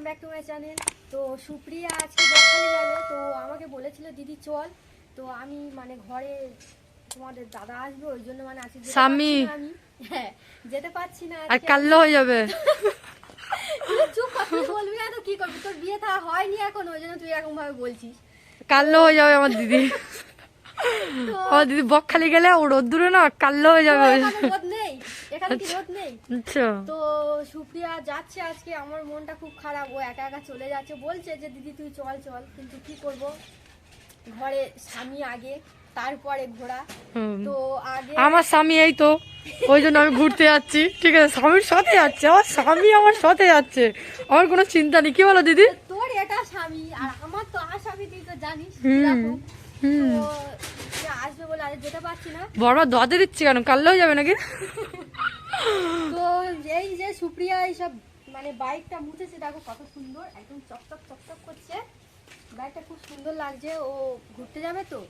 Welcome back to my channel তো সুপ্রিয়া আজকে বকখালি যাবে তো আমাকে বলেছিল দিদি চল। তো আমি মানে ঘরে তোমাদের দাদা আসবে ওই জন্য মানে আজকে স্বামী। আমি। হ্যাঁ যেতে পারছি না আর। কাল্লো হয়ে যাবে। চুপ কর, বলবি না তো কি করবি? তোর বিয়ে থা হয়নি এখন ওই জন্য তুই এরকম ভাবে বলছিস। কাল্লো হয়ে যাবে আমার দিদি। তো আমার দিদি বকখালি গেলে ও রোদ্দুরে না কাল্লো হয়ে যাবে। এখানে কি রোদ নেই? আচ্ছা। তো সুপ্রিয়া যাচ্ছে আজকে আমার মনটা খুব খারাপ। ও একা একা চলে যাচ্ছে। বলছে যে দিদি তুই চল চল। কিন্তু কি করব? ঘরে স্বামী আগে তারপরে ঘোড়া। তো আগে আমার স্বামী এই তো। ওই জন্য আমি ঘুরতে যাচ্ছি। ঠিক আছে স্বামীর সাথে যাচ্ছে। আমার স্বামী আমার সাথে যাচ্ছে। আমার কোনো চিন্তা নেই। কি বলো দিদি? তোর এটা স্বামী আর আমার তো আর স্বামী তুই তো জানিস। আসবে বলে আজ যেতে পারছি না। বড় দদে দিচ্ছি কেন? কাললেও যাবে নাকি? তো এই যে সুপ্রিয়া এইসব মানে বাইকটা মুছেছে দেখো কত সুন্দর একদম চকচক চকচক করছে। বাইকটা খুব সুন্দর লাগছে ও ঘুরতে যাবে তো?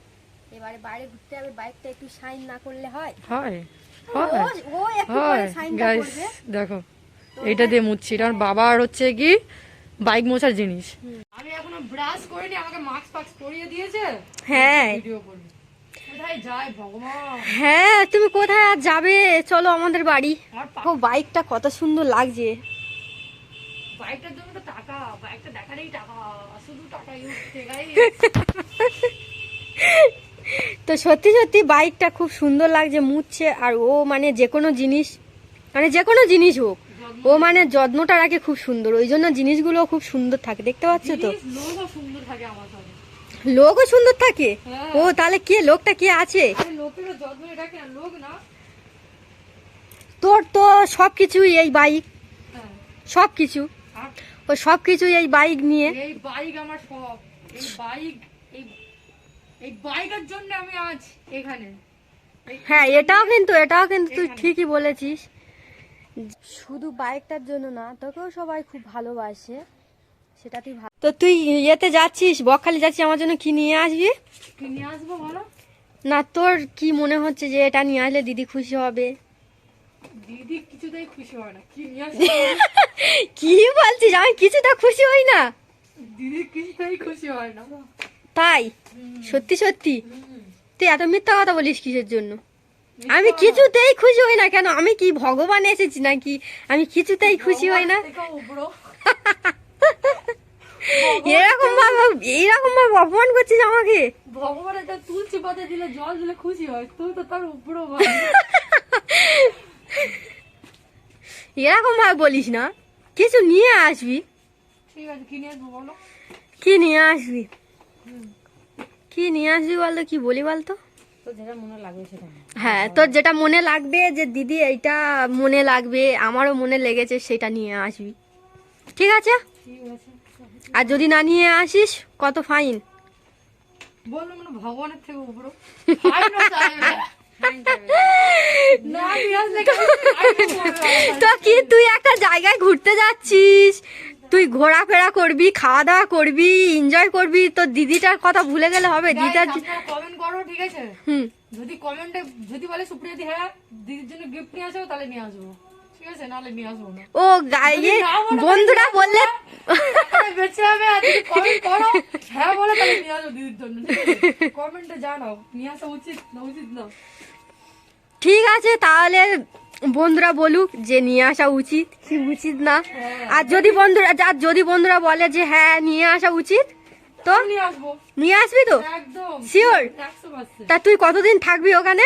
এবারে বাইরে ঘুরতে যাবে বাইকটা একটু শাইন না করলে হয়? ও একটু করবে। দেখো এইটা দিয়ে মুছছি। এটা আমার বাবার হচ্ছে কি বাইক মোছার জিনিস। আমি এখনও ব্রাশ করিনি আমাকে মাস্ক ফাক্স পরিয়ে দিয়েছে? হ্যাঁ। ভিডিও করবি। হ্যাঁ তুমি কোথায় আর যাবে? চলো আমাদের বাড়ি। ও বাইকটা কত সুন্দর লাগছে। বাইকটার জন্য তো টাকা বাইকটা দেখালেই টাকা শুধু টাকাই তো সত্যি সত্যি বাইকটা খুব সুন্দর লাগছে মুছছে আর ও মানে যে কোনো জিনিস মানে যে কোনো জিনিস হোক ও মানে যত্নটা রাখে খুব সুন্দর ওই জন্য জিনিসগুলো খুব সুন্দর থাকে দেখতে পাচ্ছ তো? সুন্দর থাকে আমার লোকও সুন্দর থাকে। হ্যাঁ। ও তাহলে কে লোকটা কে আছে? তোর তো সব কিছুই এই বাইক। হ্যাঁ। সব কিছু ও সব কিছুই এই বাইক নিয়ে। এই বাইক আমার সব। এই বাইক এই এই বাইকের জন্য আমি আজ এখানে। হ্যাঁ এটাও কিন্তু এটাও কিন্তু তুই ঠিকই বলেছিস। শুধু বাইকটার জন্য না তোকেও সবাই খুব ভালোবাসে। সেটা তুই তো তুই ইয়েতে যাচ্ছিস বকখালি যাচ্ছিস আমার জন্য কি নিয়ে আসবি? কি নিয়ে আসব বলো? না তোর কি মনে হচ্ছে যে এটা নিয়ে আসলে দিদি খুশি হবে? দিদি কিছুতেই খুশি হয় না। কি নিয়ে আসব? কি বলছিস? আমি কিছুটা খুশি হই না। দিদি কিছুতেই খুশি হয় না। তাই? সত্যি সত্যি? তুই এত মিথ্যা কথা বলিস কিসের জন্য? আমি কিছুতেই খুশি হই না কেন? আমি কি ভগবান এসেছি নাকি? আমি কিছুতেই খুশি হই না। এরকম ভাবে এইরকম ভাবে অপমান করছিস আমাকে? ভগবান একটা তুলসী পাতা দিলে জল দিলে খুশি হয় তুই তো তার উপরও এরকম ভাবে বলিস না। কিছু নিয়ে আসবি। ঠিক আছে কি নিয়ে আসব বলো? কি নিয়ে আসবি? কি নিয়ে আসবি বলতো কি বলি বলতো? তো মনে হ্যাঁ তোর যেটা মনে লাগবে যে দিদি এইটা মনে লাগবে আমারও মনে লেগেছে সেটা নিয়ে আসবি। ঠিক আছে? আর যদি না নিয়ে আসিস কত ফাইন? বলল মানে ভগবানের থেকে? তো কি তুই একটা জায়গায় ঘুরতে যাচ্ছিস? তুই ঘোরাফেরা করবি খাওয়া দাওয়া করবি এনজয় করবি তো দিদিটার কথা ভুলে গেলে হবে। দিদিটার কমেন্ট করো ঠিক আছে? হুম। যদি কমেন্টে যদি বলে সুপ্রিয়া দি হ্যাঁ দিদির জন্য গিফট নিয়ে আসব তাহলে নিয়ে আসব। ও গায়ে বন্ধুরা বললে বেঁচে কমেন্ট করো হ্যাঁ বলে তাহলে নিয়ে আসব দিদির জন্য কমেন্টে জানাও নিয়ে আসা উচিত না উচিত না। ঠিক আছে তাহলে বন্ধুরা বলুক যে নিয়ে আসা উচিত কি উচিত না। আর যদি বন্ধুরা আর যদি বন্ধুরা বলে যে হ্যাঁ নিয়ে আসা উচিত তো নিয়ে আসবি। তো? পার্সেন্ট তা তুই কতদিন থাকবি ওখানে?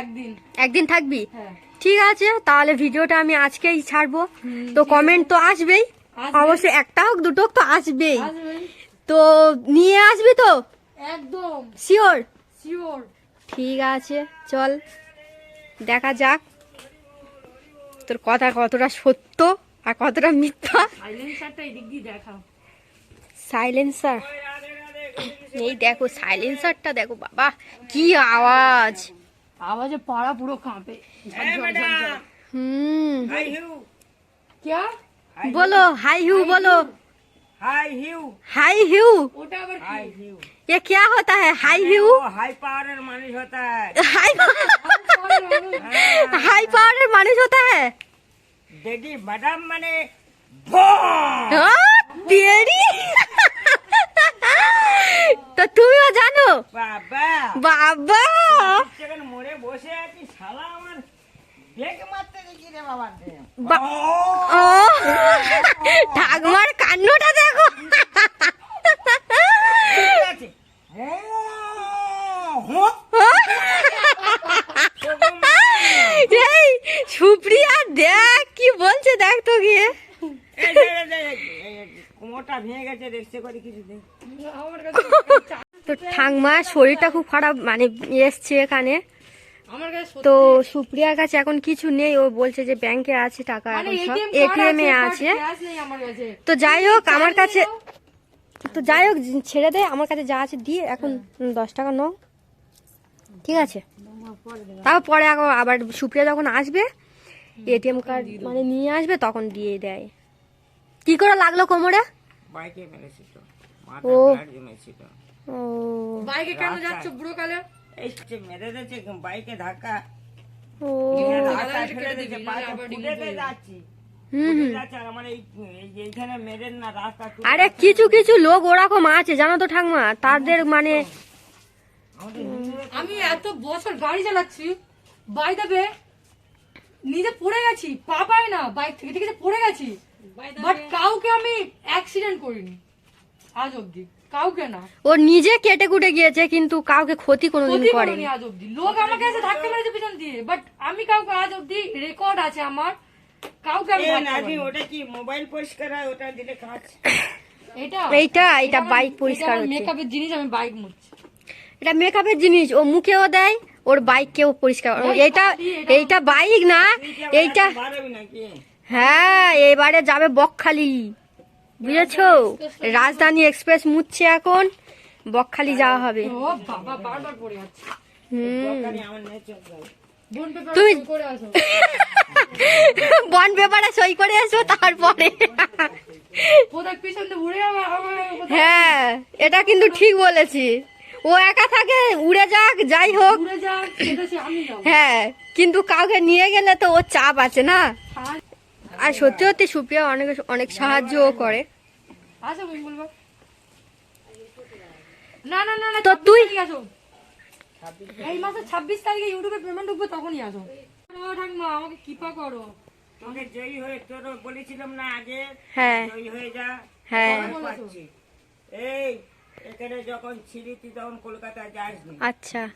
একদিন। একদিন থাকবি? হ্যাঁ। ঠিক আছে তাহলে ভিডিওটা আমি আজকেই ছাড়বো। তো কমেন্ট তো আসবেই। অবশ্যই একটা হোক দুটো হোক তো আসবেই। তো নিয়ে আসবি তো? একদম। শিওর শিওর ঠিক আছে চল। দেখা যাক তোর কথা কতটা সত্য আর কতটা মিথ্যা। সাইলেন্সার এই দেখো সাইলেন্সারটা দেখো বাবা কি আওয়াজ। আওয়াজে পাড়া পুরো কাঁপে হুম क्या? বলো হাই হিউ বলো हाई हिउ হাই হিউ ये क्या होता है? हाई হিউ হাই পাওয়ারের মানুষ होता है। হাই হাই পাওয়ারের মানুষ होता है? ম্যাডাম মানে ডেডি তো তুমিও জানো বাবা বাবা যেখানে মরে বসে আছি শালা আমার ঠাকুমার কান্নটা দেখো। সুপ্রিয়া দেখ কি বলছে দেখ তো গিয়ে কোমরটা ভেঙে গেছে রেস্টে করে কিছু তো ঠাকমার শরীরটা খুব খারাপ মানে এসছে এখানে। তো সুপ্রিয়ার কাছে এখন কিছু নেই ও বলছে যে ব্যাংকে আছে টাকা মানে এখন সব। এটিএম এ আছে। তো যাই হোক আমার কাছে তো যাই হোক ছেড়ে দে আমার কাছে যা আছে দিয়ে এখন দশ টাকা নাও। ঠিক আছে? তারপর পরে আবার সুপ্রিয়া যখন আসবে এটিএম কার্ড মানে নিয়ে আসবে তখন দিয়ে দেয়। কি করে লাগল কোমরে? বাইকে মেরেছি তো ব্লাড জমেছিল বাইকে কেন যাচ্ছ বুড়ো কালে? এই যে মেরে দিয়েছে বাইকে ধাক্কা। ও। ধাক্কা ফেলে দিয়েছে remove হয়ে যাচ্ছি। হুম হুম। যাচ্ছে আর কিছু কিছু লোক ওরকম আছে জানো তো ঠাকমা? তাদের মানে আমি এত বছর গাড়ি চালাচ্ছি বাই দেবে নিজে পড়ে গেছি পা পাই না বাইক থেকে ঠিক পড়ে গেছি। বাট কাউকে আমি অ্যাক্সিডেন্ট করিনি আজ অব্দি কাউকে না। ও নিজে কেটে কুটে গিয়েছে কিন্তু কাউকে ক্ষতি কোনোদিন করেনি। আজ অব্দি লোক আমাকে এসে ধাক্কা মেরেছে পিছন দিয়ে। বাট আমি কাউকে আজ অব্দি রেকর্ড আছে আমার। কাউকে আমি নাজি ওটা কি মোবাইল পরিষ্কার হয়? ওটা দিলে কাজ? এটা এইটা এটা বাইক পরিষ্কার হচ্ছে। মেকআপের জিনিস আমি বাইক মুছছি এটা মেকআপের জিনিস ও মুখেও দেয় ওর বাইক বাইককেও পরিষ্কার। এইটা এইটা বাইক না এইটা হ্যাঁ এবারে যাবে বকখালি। বুঝেছ? রাজধানী এক্সপ্রেস মুচ্ছে এখন বকখালি যাওয়া হবে। ও তুমি- বন পেপারে সই করে এসো তারপরে। হ্যাঁ এটা কিন্তু ঠিক বলেছি। ও একা থাকে উড়ে যাক যাই হোক। হ্যাঁ কিন্তু কাউকে নিয়ে গেলে তো ওর চাপ আছে না? আর- সত্যি সত্যি সুপ্রিয়া অনেক অনেক সাহায্যও করে। আসো মঙ্গল বাবা। না না না না তো তুই- এই মাসের ছাব্বিশ তারিখে ইউটিউবে পেমেন্ট ঢুকবে তখনই আসো। আমাকে কৃপা করো। তোকে জয়ী হয়ে তোর বলেছিলাম না আগে। হ্যাঁ। জয়ী হয়ে যা। হ্যাঁ। এই এখানে যখন ছিলি তুই তখন কলকাতা যাসনি। আচ্ছা।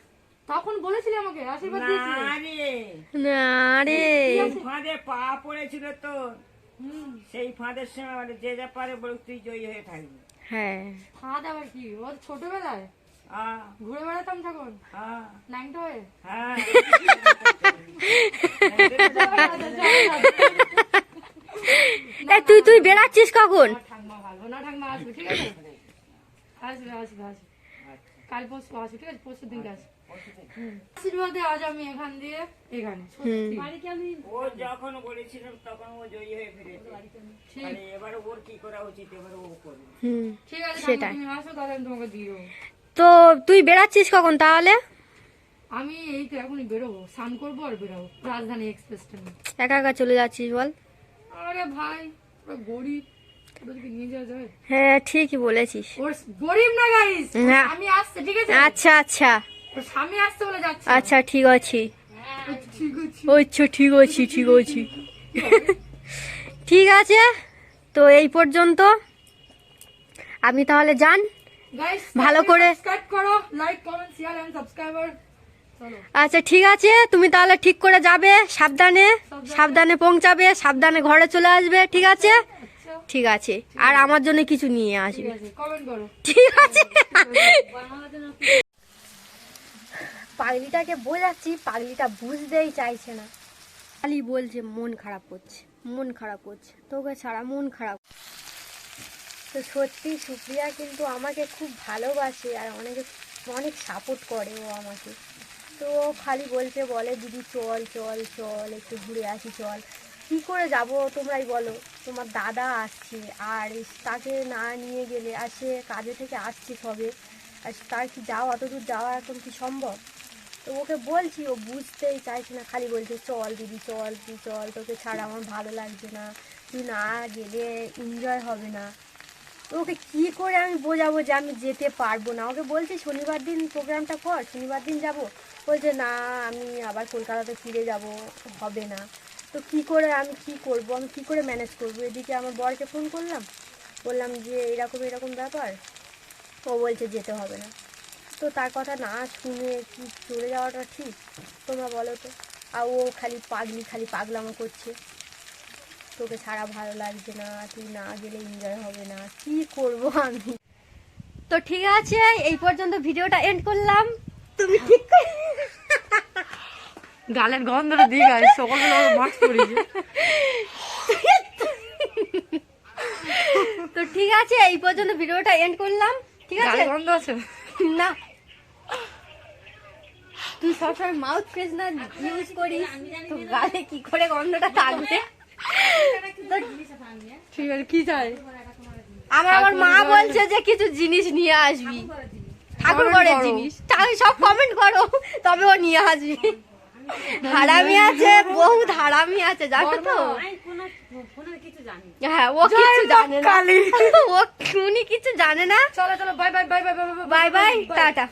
তখন বলেছিলি আমাকে আশীর্বাদ দিয়েছিলে। না রে। না রে ফাঁদে পা পড়েছিল তোর। হুম সেই ফাঁদের সময় মানে যে যা পারে বলুক তুই জয়ী হয়ে থাকবি। হ্যাঁ। ফাঁদ আবার কি? ও ছোটবেলায়? হ্যাঁ। ঘুরে বেড়াতাম তখন? হ্যাঁ। নাইনটা হয়ে? হ্যাঁ। তুই তুই বেড়াচ্ছিস কখন? ঠাকমা ভালো। না ঠাকমা আসবে ঠিক আছে? আসবে আসবে আসবে। কাল পরশু আসবে ঠিক আছে? পরশু দিন আসবে। আশীর্বাদে আজ আমি এখান দিয়ে এখানে। সত্যি। আমি ও যখন বলেছিলাম তখন ও জয়ী হয়ে ফিরেছে। মানে এবার ওর কি করা উচিত এবার ও করবে। হুম ঠিক আছে সেটাই। তুমি আসো তাহলে আমি তোমাকে দিয়ে তো তুই বেড়াচ্ছিস কখন তাহলে? আমি এই তো এখনই বেরোবো স্নান করব আর বেরোবো রাজধানী এক্সপ্রেস ট্রেনে একা একা চলে যাচ্ছিস বল? আরে ভাই ওরা গরিব হ্যাঁ ঠিকই বলেছিস। গরিব না গাইস আমি আসছে ঠিক আছে? আচ্ছা আচ্ছা। আচ্ছা ঠিক আছে। আচ্ছা ঠিক আছে। ঠিক আছে ঠিক আছে। তো এই পর্যন্ত। আপনি তাহলে যান। ভালো করে- আচ্ছা ঠিক আছে তুমি তাহলে ঠিক করে যাবে সাবধানে সাবধানে। পৌঁছাবে সাবধানে ঘরে চলে আসবে ঠিক আছে? আচ্ছা। ঠিক আছে আর আমার জন্য কিছু নিয়ে আসবে। ঠিক আছে। পাগলিটাকে বোঝাচ্ছি, পাগলিটা বুঝতেই চাইছে না। খালি বলছে, মন খারাপ করছে, মন খারাপ করছে, তোকে ছাড়া মন খারাপ তো সত্যি সুপ্রিয়া কিন্তু আমাকে খুব ভালোবাসে আর অনেকে, অনেক সাপোর্ট করে ও আমাকে। তো খালি বলছে, বলে দিদি, চল চল চল, একটু ঘুরে আসি, চল। কী করে যাব তোমরাই বলো? তোমার দাদা আসছে আর তাকে না নিয়ে গেলে আর সে কাজে থেকে আসছে সবে। আর তার কি যাওয়া অত দূর যাওয়া এখন কি সম্ভব? তো ওকে বলছি, ও বুঝতেই চাইছে না, খালি বলছে, চল দিদি, চল, তুই চল, তোকে ছাড়া আমার ভালো লাগছে না, তুই না গেলে এনজয় হবে না। ওকে কী করে আমি বোঝাবো যে আমি যেতে পারব না? ওকে বলছি, শনিবার দিন প্রোগ্রামটা কর, শনিবার দিন যাব। বলছে, না, আমি আবার কলকাতাতে ফিরে যাব, হবে না। তো কি করে আমি কি করব? আমি কি করে ম্যানেজ করব? এদিকে আমার বরকে ফোন করলাম, বললাম যে, এরকম এরকম ব্যাপার। ও বলছে, যেতে হবে না। তো তার কথা না শুনে কি চলে যাওয়াটা ঠিক? তোমরা বলো তো। আর ও খালি পাগলি খালি পাগলামো করছে। তোকে ছাড়া ভালো লাগছে না তুই না গেলে এনজয় হবে না। কি করব আমি? তো ঠিক আছে এই পর্যন্ত ভিডিওটা এন্ড করলাম। তুমি ঠিক গালের গন্ধটা দিয়ে গায়ে সকালবেলা মাস্ক পরিয়েছে। তো ঠিক আছে এই পর্যন্ত ভিডিওটা এন্ড করলাম। ঠিক আছে? গন্ধ আছে? না। সবসময় মাউথ ফ্রেশনার ইউজ করিস তো গালে কি করে গন্ধটা থাকবে ঠিক আছে কি চাই আমার আমার মা বলছে যে কিছু জিনিস নিয়ে আসবি ঠাকুর ঘরের জিনিস তাহলে সব কমেন্ট করো তবে ও নিয়ে আসবি হারামি আছে বহুত হারামি আছে জানো তো হ্যাঁ ও কিছু জানে না ও উনি কিছু জানে না চলো চলো bye bye bye bye bye bye bye tata